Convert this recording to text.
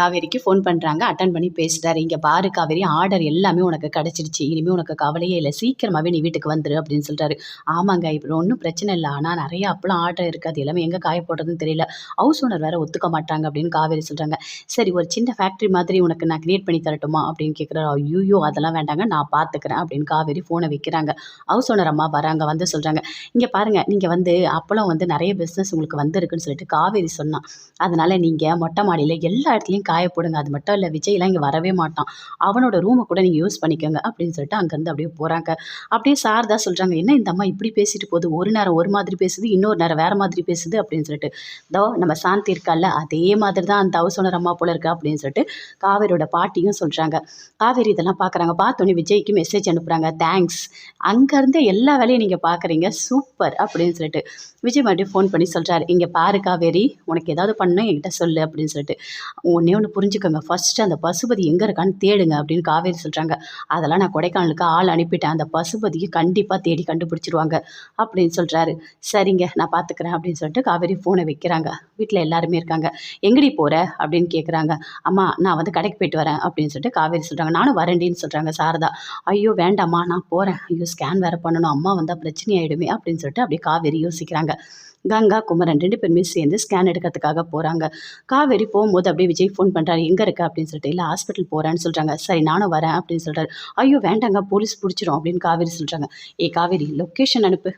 காவேரிக்கு ஃபோன் பண்ணுறாங்க அட்டன் பண்ணி பேசுகிறாரு இங்கே பாரு காவேரி ஆர்டர் எல்லாமே உனக்கு கிடச்சிருச்சு இனிமேல் உனக்கு கவலையே இல்லை. சீக்கிரமாகவே நீ வீட்டுக்கு வந்துரு அப்படின்னு சொல்கிறாரு ஆமாங்க இப்போ ஒன்றும் பிரச்சனை இல்லை. ஆனால் நிறைய அப்பளம் ஆர்டர் இருக்காது எல்லாமே எங்கே காய போடுறதுன்னு தெரியல. ஹவுஸ் ஓனர் வேறு ஒத்துக்க மாட்டாங்க அப்படின்னு காவேரி சொல்கிறாங்க சரி ஒரு சின்ன ஃபேக்ட்ரி மாதிரி உனக்கு நான் க்ரியேட் பண்ணி தரட்டுமா அப்படின்னு கேட்குறாரு ஐயோ அதெல்லாம் வேண்டாங்க. நான் பார்த்துக்கிறேன் அப்படின்னு காவேரி ஃபோனை வைக்கிறாங்க. ஹவுஸ் ஓனர் அம்மா வராங்க வந்து சொல்கிறாங்க இங்கே பாருங்கள் நீங்கள் வந்து அப்பளம் வந்து நிறைய பிஸ்னஸ் உங்களுக்கு வந்திருக்குன்னு சொல்லிட்டு காவேரி சொன்னான். அதனால் நீங்கள் மொட்டை மாடியில் எல்லா இடத்துலையும் காய போடுங்க அது மட்டும் இல்லை விஜய்லாம் இங்கே வரவே மாட்டான். அவனோட ரூமை கூட நீங்கள் யூஸ் பண்ணிக்கோங்க அப்படின்னு சொல்லிட்டு அங்கேருந்து அப்படியே போகிறாங்க அப்படியே சாரதா சொல்கிறாங்க என்ன இந்த அம்மா இப்படி பேசிட்டு போகுது? ஒரு நேரம் ஒரு மாதிரி பேசுது இன்னொரு நேரம் வேறு மாதிரி பேசுது அப்படின்னு சொல்லிட்டு. தோ நம்ம சாந்தி இருக்கால அதே மாதிரி தான் அந்த ஹவுஸ் ஓனர் அம்மா போல இருக்கா அப்படின்னு சொல்லிட்டு காவேரியோட பாட்டியும் சொல்கிறாங்க காவேரி இதெல்லாம் பார்க்குறாங்க பார்த்தோன்னே விஜய்க்கு மெசேஜ் அனுப்புகிறாங்க தேங்க்ஸ் அங்கேருந்தே எல்லா வேலையும் நீங்கள் பார்க்குறீங்க சூப்பர் அப்படின்னு சொல்லிட்டு. விஜய் மறுபடியும் ஃபோன் பண்ணி சொல்கிறாரு இங்கே பாரு காவேரி உனக்கு ஏதாவது பண்ணணும் என்கிட்ட சொல்லு அப்படின்னு சொல்லிட்டு. ஒன்றே ஒன்று புரிஞ்சுக்கோங்க. ஃபஸ்ட்டு அந்த பசுபதி எங்கே இருக்கான்னு தேடுங்க அப்படின்னு காவேரி சொல்கிறாங்க அதெல்லாம் நான் கொடைக்கானலுக்கு ஆள் அனுப்பிட்டேன். அந்த பசுபதியை கண்டிப்பாக தேடி கண்டுபிடிச்சிருவாங்க அப்படின்னு சொல்கிறாரு சரிங்க நான் பார்த்துக்கிறேன் அப்படின்னு சொல்லிட்டு காவேரி ஃபோனை வைக்கிறாங்க. வீட்டில் எல்லாருமே இருக்காங்க. எங்கடி போகிற அப்படின்னு கேட்குறாங்க அம்மா நான் வந்து கடைக்கு போயிட்டு வரேன். அப்படின்னு சொல்லிட்டு காவேரி சொல்கிறாங்க நானும் வரேண்டின்னு சொல்கிறாங்க சாரதா. ஐயோ வேண்டாம்மா நான் போகிறேன் ஐயோ ஸ்கேன் வேறு பண்ணணும். அம்மா வந்தால் பிரச்சனை ஆகிடுமே அப்படின்னு சொல்லிட்டு அப்படியே காவேரி யோசிக்கிறாங்க. கங்கா குமரன் ரெண்டு பேருமே சேர்ந்து ஸ்கேன் எடுக்கிறதுக்காக போகிறாங்க காவேரி போகும்போது அப்படியே விஜய் ஃபோன் பண்ணுறாரு எங்கே இருக்க? அப்படின்னு சொல்லிட்டு இல்லை ஹாஸ்பிட்டல் போகிறேன்னு சொல்கிறாங்க சரி நானும் வரேன் அப்படின்னு சொல்கிறாரு ஐயோ வேண்டாங்க போலீஸ் பிடிச்சிரும் அப்படின்னு காவேரி சொல்கிறாங்க ஏ காவேரி லொக்கேஷன் அனுப்பு.